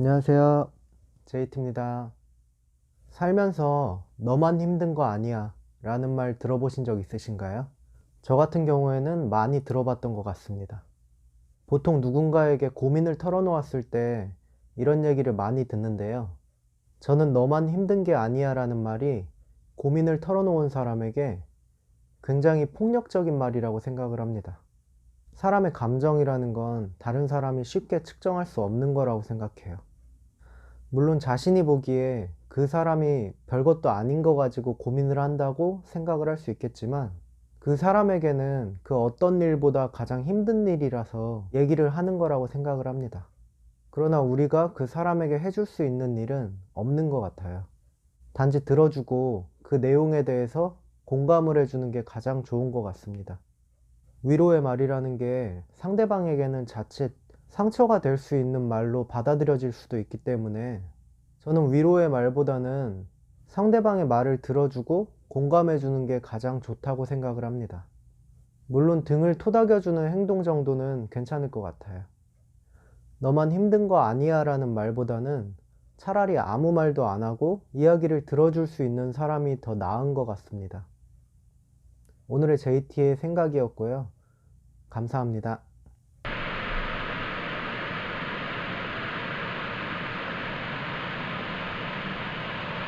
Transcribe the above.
안녕하세요. 제이트입니다. 살면서 너만 힘든 거 아니야 라는 말 들어보신 적 있으신가요? 저 같은 경우에는 많이 들어봤던 것 같습니다. 보통 누군가에게 고민을 털어놓았을 때 이런 얘기를 많이 듣는데요. 저는 너만 힘든 게 아니야 라는 말이 고민을 털어놓은 사람에게 굉장히 폭력적인 말이라고 생각을 합니다. 사람의 감정이라는 건 다른 사람이 쉽게 측정할 수 없는 거라고 생각해요. 물론 자신이 보기에 그 사람이 별것도 아닌 거 가지고 고민을 한다고 생각을 할 수 있겠지만 그 사람에게는 그 어떤 일보다 가장 힘든 일이라서 얘기를 하는 거라고 생각을 합니다. 그러나 우리가 그 사람에게 해줄 수 있는 일은 없는 것 같아요. 단지 들어주고 그 내용에 대해서 공감을 해주는 게 가장 좋은 것 같습니다. 위로의 말이라는 게 상대방에게는 자칫 상처가 될 수 있는 말로 받아들여질 수도 있기 때문에 저는 위로의 말보다는 상대방의 말을 들어주고 공감해주는 게 가장 좋다고 생각을 합니다. 물론 등을 토닥여주는 행동 정도는 괜찮을 것 같아요. 너만 힘든 거 아니야 라는 말보다는 차라리 아무 말도 안 하고 이야기를 들어줄 수 있는 사람이 더 나은 것 같습니다. 오늘의 JT의 생각이었고요. 감사합니다.